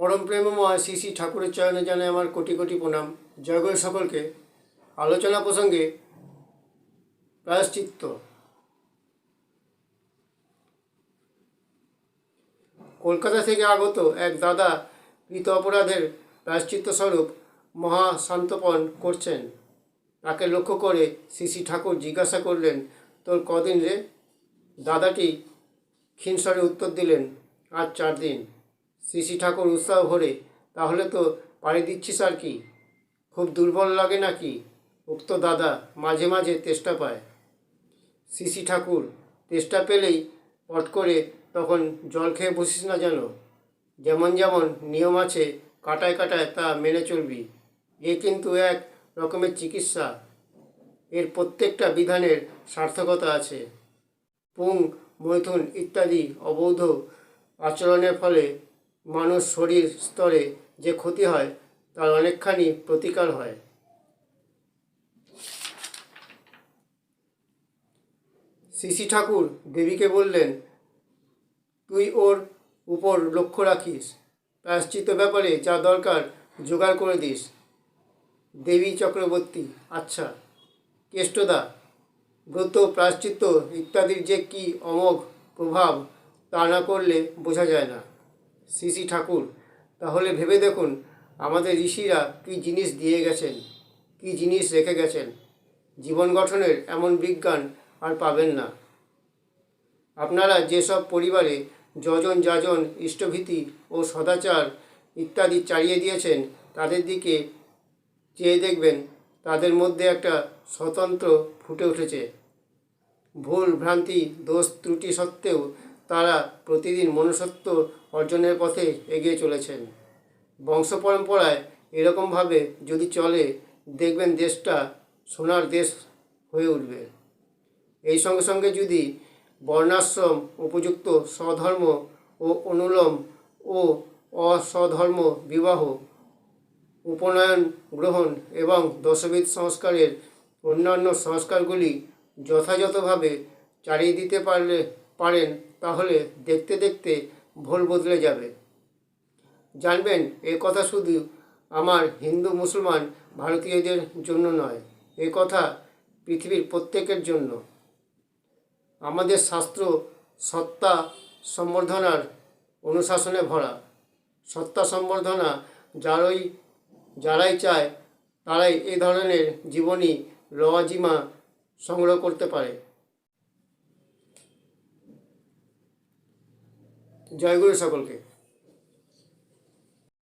পরম প্রেমময় শ্রী শ্রী ঠাকুরের চয়নে জানাই আমার কোটি কোটি প্রণাম। জয়গুরু সকলকে। আলোচনা প্রসঙ্গে প্রায়শ্চিত্ত। কলকাতা থেকে আগত এক দাদা কৃত অপরাধের প্রায়শ্চিত্ত স্বরূপ মহাশান্তপন করছেন। তাকে লক্ষ্য করে শ্রী ঠাকুর জিজ্ঞাসা করলেন, তোর কদিন রে? দাদাটি ক্ষীণস্বরে উত্তর দিলেন, আজ চার দিন। শ্রী শ্রী ঠাকুর উৎসাহ ভরে, তাহলে তো পাড়ি দিচ্ছিস আর কি? খুব দুর্বল লাগে নাকি? উক্ত দাদা মাঝে মাঝে তেষ্টা পায়। শ্রী শ্রী ঠাকুর, তেষ্টা পেলেই পট করে তখন জল খেয়ে বসিস না যেন? যেমন যেমন নিয়ম আছে, কাটায় কাটায় তা মেনে চলবি। এ কিন্তু এক রকমের চিকিৎসা। এর প্রত্যেকটা বিধানের সার্থকতা আছে। পুং, মৈথুন ইত্যাদি অবৈধ আচরণের ফলে মানুষ শরীর স্তরে যে ক্ষতি হয়, তার অনেকখানি প্রতিকার হয়। শ্রী ঠাকুর দেবীকে বললেন, তুই ওর উপর লক্ষ্য রাখিস। প্রায়শ্চিত ব্যাপারে যা দরকার জোগাড় করে দিস। দেবী চক্রবর্তী আচ্ছা কেষ্টদা, ব্রত, প্রায়শ্চিত্ত ইত্যাদির যে কি অমোঘ প্রভাব, তা না করলে বোঝা যায় না। শ্রী শ্রী ঠাকুর, তাহলে ভেবে দেখুন আমাদের ঋষিরা কী জিনিস দিয়ে গেছেন, কী জিনিস রেখে গেছেন। জীবন গঠনের এমন বিজ্ঞান আর পাবেন না। আপনারা যেসব পরিবারে যজন যাজন ইষ্টভীতি ও সদাচার ইত্যাদি চালিয়ে দিয়েছেন, তাদের দিকে চেয়ে দেখবেন তাদের মধ্যে একটা স্বতন্ত্র ফুটে উঠেছে। ভুল ভ্রান্তি, দোষ ত্রুটি সত্ত্বেও তারা প্রতিদিন মনুষ্যত্ব অর্জনের পথে এগিয়ে চলেছেন। বংশ পরম্পরায় এরকমভাবে যদি চলে, দেখবেন দেশটা সোনার দেশ হয়ে উঠবে। এই সঙ্গে সঙ্গে যদি বর্ণাশ্রম, উপযুক্ত স্বধর্ম ও অনুলোম ও অস্বধর্ম বিবাহ, উপনয়ন গ্রহণ এবং দশবিধ সংস্কারের অন্যান্য সংস্কারগুলি যথাযথভাবে চালিয়ে দিতে পারলে, পারেন, তাহলে দেখতে দেখতে ভোল বদলে যাবে। জানবেন, এ কথা শুধু আমার হিন্দু মুসলমান ভারতীয়দের জন্য নয়, এ কথা পৃথিবীর প্রত্যেকের জন্য। আমাদের শাস্ত্র সত্তা সম্বর্ধনার অনুশাসনে ভরা। সত্তা সম্বর্ধনা যারাই যারাই চায়, তারাই এ ধরনের জীবনী লওয়াজিমা সংগ্রহ করতে পারে। জয়গুরু সকলকে।